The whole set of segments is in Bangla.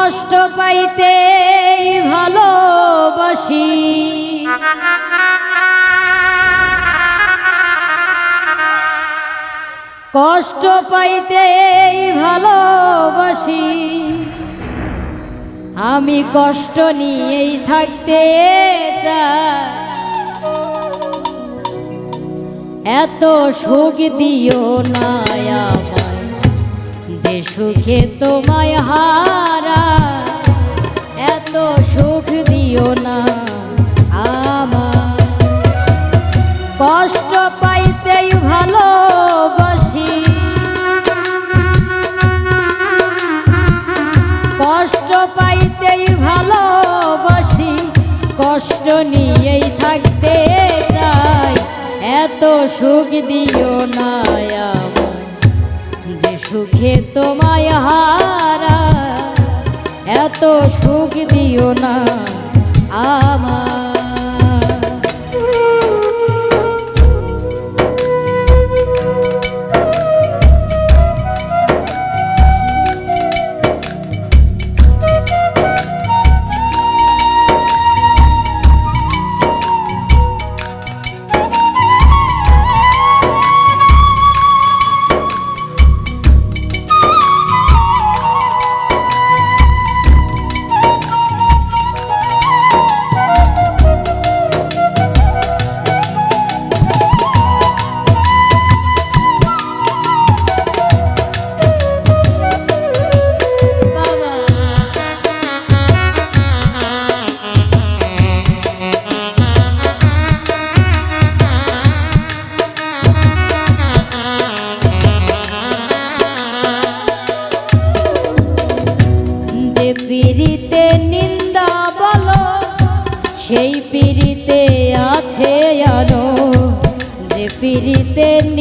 কষ্ট পাইতে ভালোবাসি। কষ্ট পাইতে ভালোবাসি। আমি কষ্ট নিয়েই থাকতে চাই। এত সুখ দিও না যে সুখে তোমায় হারা, এত সুখ দিও না আমার কষ্ট পাইতেই ভালোবাসি। কষ্ট পাইতেই ভালোবাসি, কষ্ট নিয়েই থাকতে চাই, এত সুখ দিও না সুখে তোমায় হারা এত সুখ দিও না আমার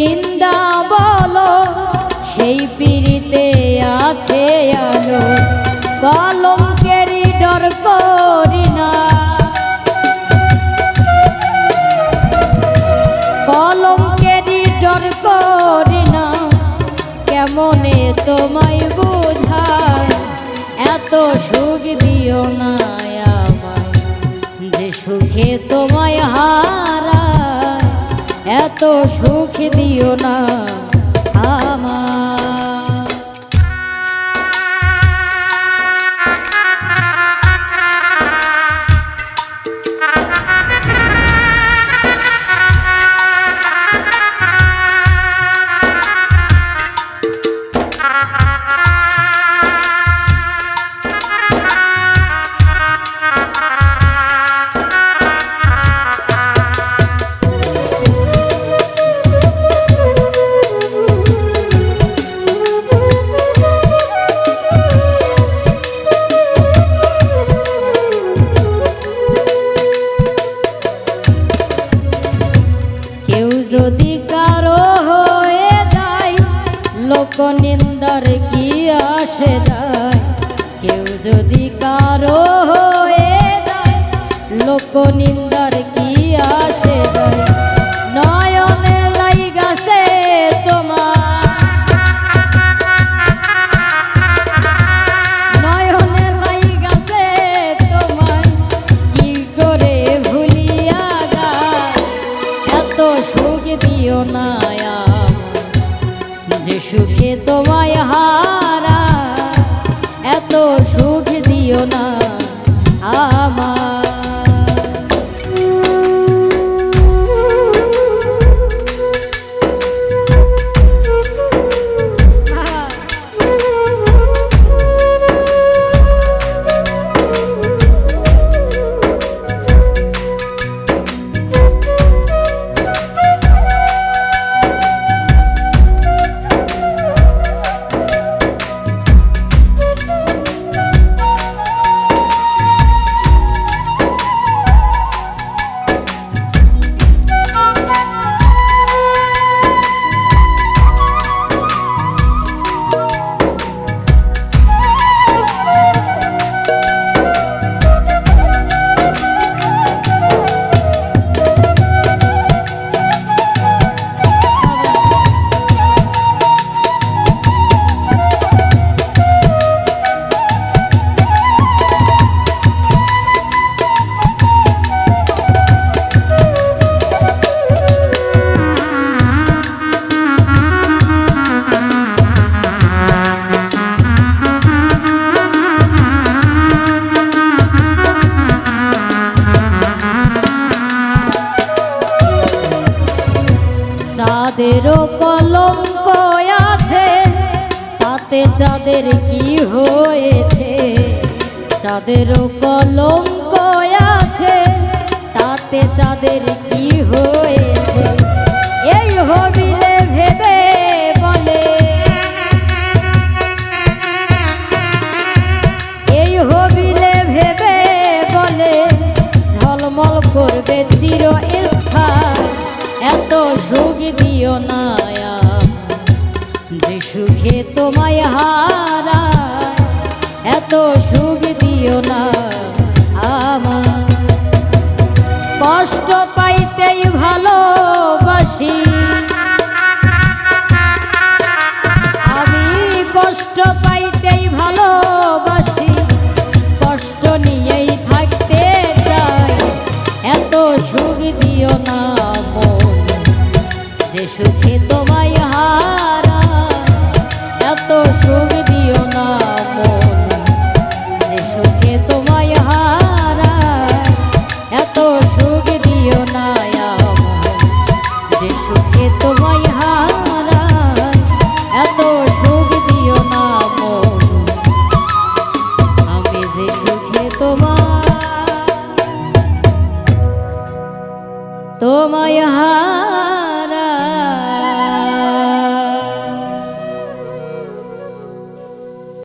নিন্দা বলো, সেই পিড়িতে আছে আলো। কলঙ্কেরই ডর করি না। কলঙ্কেরই ডর করি না। কেমনে তোমায় বোঝায়? এত সুখ দিও না আমায়। যে সুখে তোমায় এত সুখ দিও না আমার লোক নিন্দার কি আসে নয়নে লাই গাছে তোমার নয়নে লাই গাছে তোমার কি করে ভুলিয়া যায় এত সুখ দিও না আমায়, যে সুখে তোমায় হারা এত সুখ দিও না আমার চাঁদেরও কলঙ্ক আছে, তাতে চাঁদের কি হয়েছে? চাঁদেরও কলঙ্ক আছে, তাতে চাঁদের কি হয়েছে? এই হবিলে ভেবে বলে, এই হবিলে ভেবে বলে, ঝলমল করবে চির স্থান এত সুখ দিও নায়া যে সুখে তোমায় হারা এত সুখ দিও না আমার কষ্ট পাইতেই ভালোবাসি তোমার তোমায় হারা